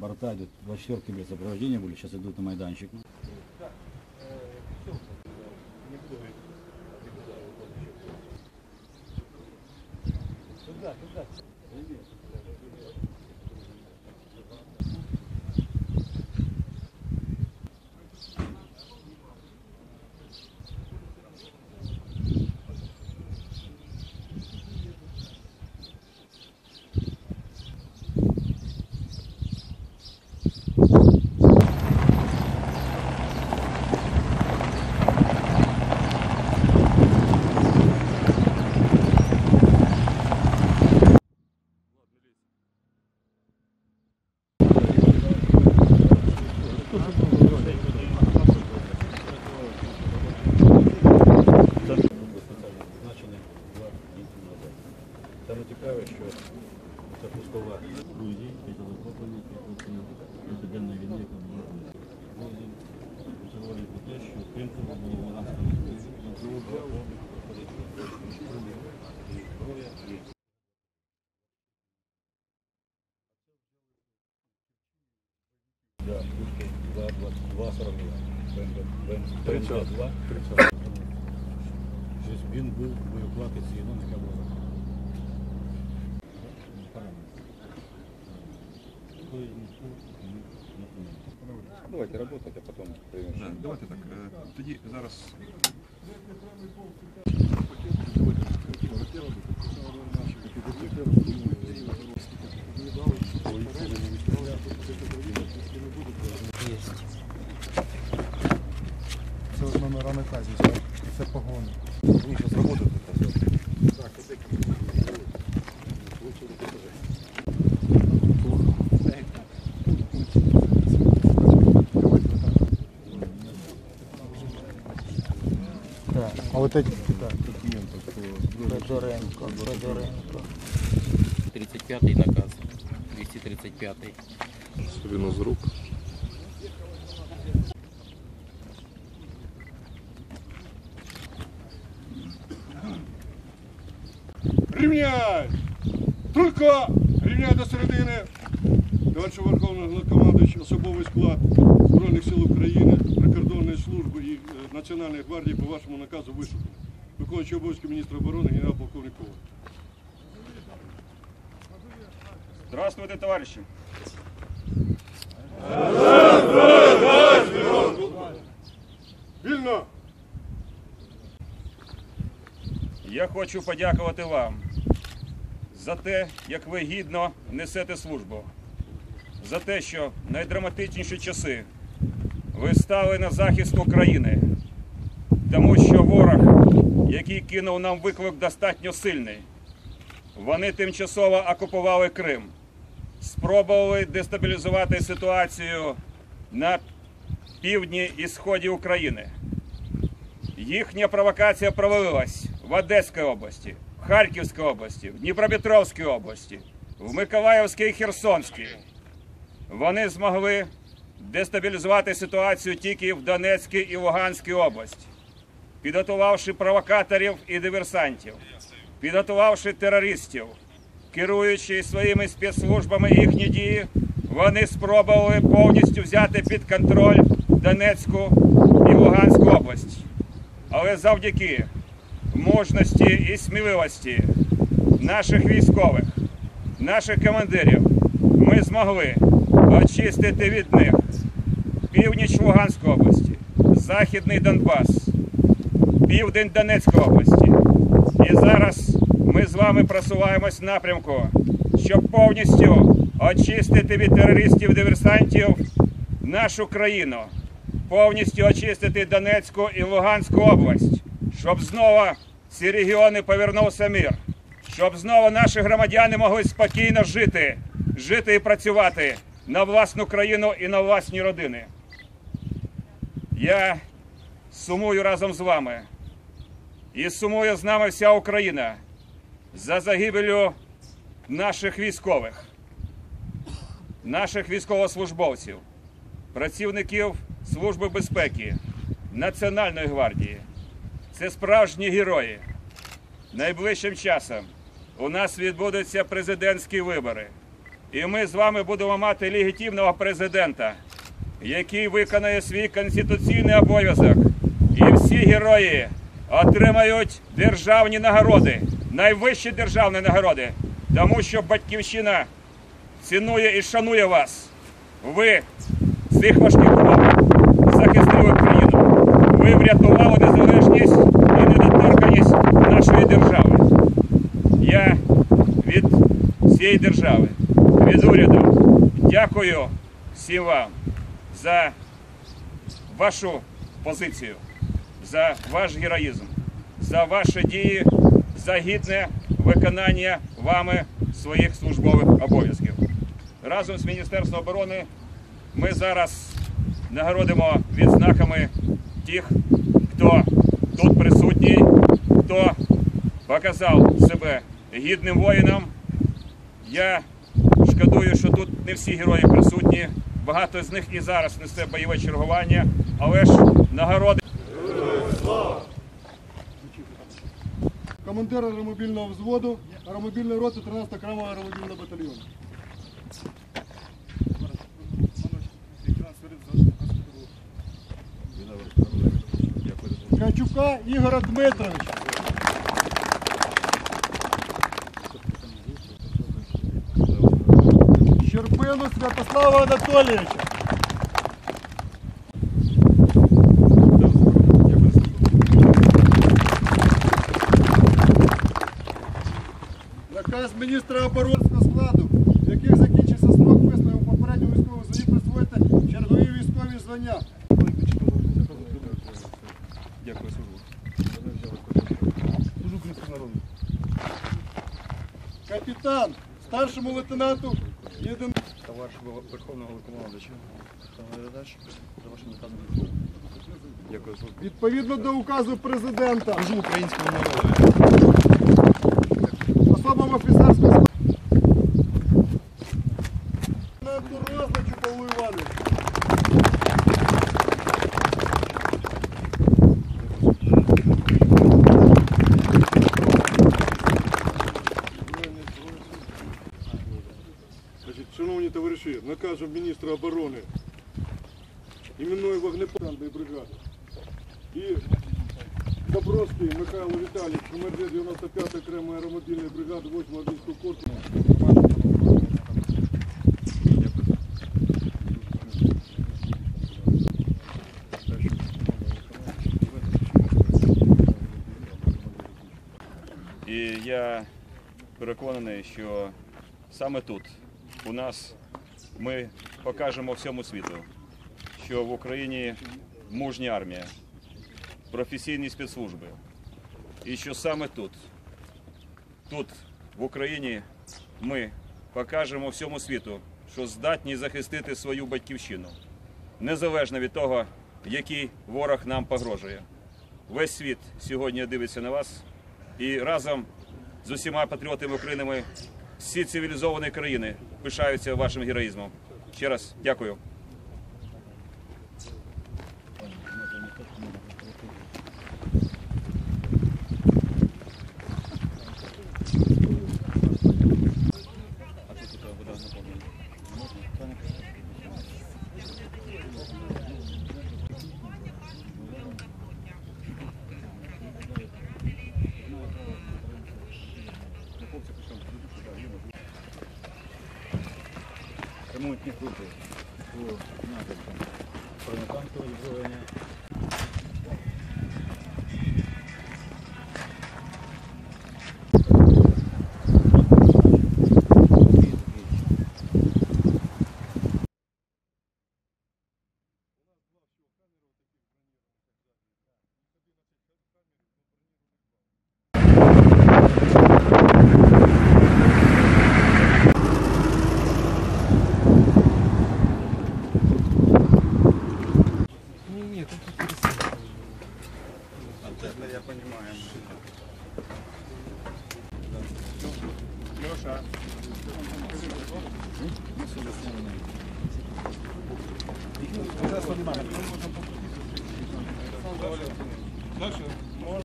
Борта идут, 24 без сопровождения были, сейчас идут на майданчик. Значення Саме цікаве, що це пускова Грузії, після захоплення президентної війни, яка була в Грузії. Це говорить про те, що Крим це було Луганська дружба, Да, 2,42. Тобто він був боєплатець війни, яка була Давайте работать, а потом примем. Да, давайте так. е, Тоді зараз Це номера наказів, це, це погони. Вы сейчас работаете? Так. А вот эти. Федоренко, Федоренко. 35-й наказ. 235-й. Віно з рук. Рівняй! Только рівняй до середини. Товариші Верховний Головнокомандуючий, особовий склад Збройних сил України, прикордонної служби Національної гвардії по вашому наказу вишуканий. Виконуючий обов'язки міністра оборони генерал-полковник Коваль. Здравствуйте, товарищи! Вільно! Я хочу подякувати вам за те, як ви гідно несете службу, за те, що в найдраматичніші часи ви стали на захист України, який кинув нам виклик, достатньо сильний. Вони тимчасово окупували Крим, спробували дестабілізувати ситуацію на півдні і сході України. Їхня провокація провалилась в Одеській області, в Харківській області, в Дніпропетровській області, в Миколаївській і Херсонській. Вони змогли дестабілізувати ситуацію тільки в Донецькій і Луганській області, підготувавши провокаторів і диверсантів, підготувавши терористів, керуючи своїми спецслужбами їхні дії, вони спробували повністю взяти під контроль Донецьку і Луганську область. Але завдяки мужності і сміливості наших військових, наших командирів, ми змогли очистити від них північ Луганської області, Західний Донбас, південь Донецької області. І зараз ми з вами просуваємось в напрямку, щоб повністю очистити від терористів диверсантів нашу країну, повністю очистити Донецьку і Луганську область, щоб знову ці регіони повернувся мир, щоб знову наші громадяни могли спокійно жити, жити і працювати на власну країну і на власні родини. Я сумую разом з вами. І сумує з нами вся Україна за загибелю наших військових, наших військовослужбовців, працівників Служби безпеки, Національної гвардії. Це справжні герої. Найближчим часом у нас відбудуться президентські вибори. І ми з вами будемо мати легітимного президента, який виконає свій конституційний обов'язок. І всі герої отримають державні нагороди, найвищі державні нагороди, тому що батьківщина цінує і шанує вас. Ви з цих важких умов захистили Україну. Ви врятували незалежність і недоторканість нашої держави. Я від всієї держави, від уряду дякую всім вам за вашу позицію, за ваш героїзм, за ваші дії, за гідне виконання вами своїх службових обов'язків. Разом з Міністерством оборони ми зараз нагородимо відзнаками тих, хто тут присутній, хто показав себе гідним воїном. Я шкодую, що тут не всі герої присутні. Багато з них і зараз несе бойове чергування, але ж нагороди. Командир аеромобільного взводу, аеромобільної роти 13 окремого аеромобільного батальйону. Качука Ігора Дмитровича. Щербину Святослава Анатолійовича. Наказ міністра оборонського складу, в яких закінчився строк висновку попереднього військового звання присвоїти чергові військові звання. Дякую, службу. Капітан, старшому лейтенанту єдин. Товариш Верховного Головнокомандуюча. За вашим наказом. Дякую. Відповідно до указу президента, Служу українському народу. особам офіцерського складу. Лейтенанту Розлачу Павлу Івановичу. Значить, шановні товариші, наказом міністра оборони іменної вогнепальної бригади і Добровський Михайло Віталійович, командир 95-ї окремої аеромобільної бригади 8-го армійського корпусу. І я переконаний, що саме тут у нас ми покажемо всьому світу, що в Україні мужня армія, професійні спецслужби. І що саме тут, тут, в Україні, ми покажемо всьому світу, що здатні захистити свою батьківщину, незалежно від того, який ворог нам погрожує. Весь світ сьогодні дивиться на вас і разом з усіма патріотами України всі цивілізовані країни пишаються вашим героїзмом. Ще раз дякую. Ремонтні групи по напрямкам бронетанкове озброєння. Дальше.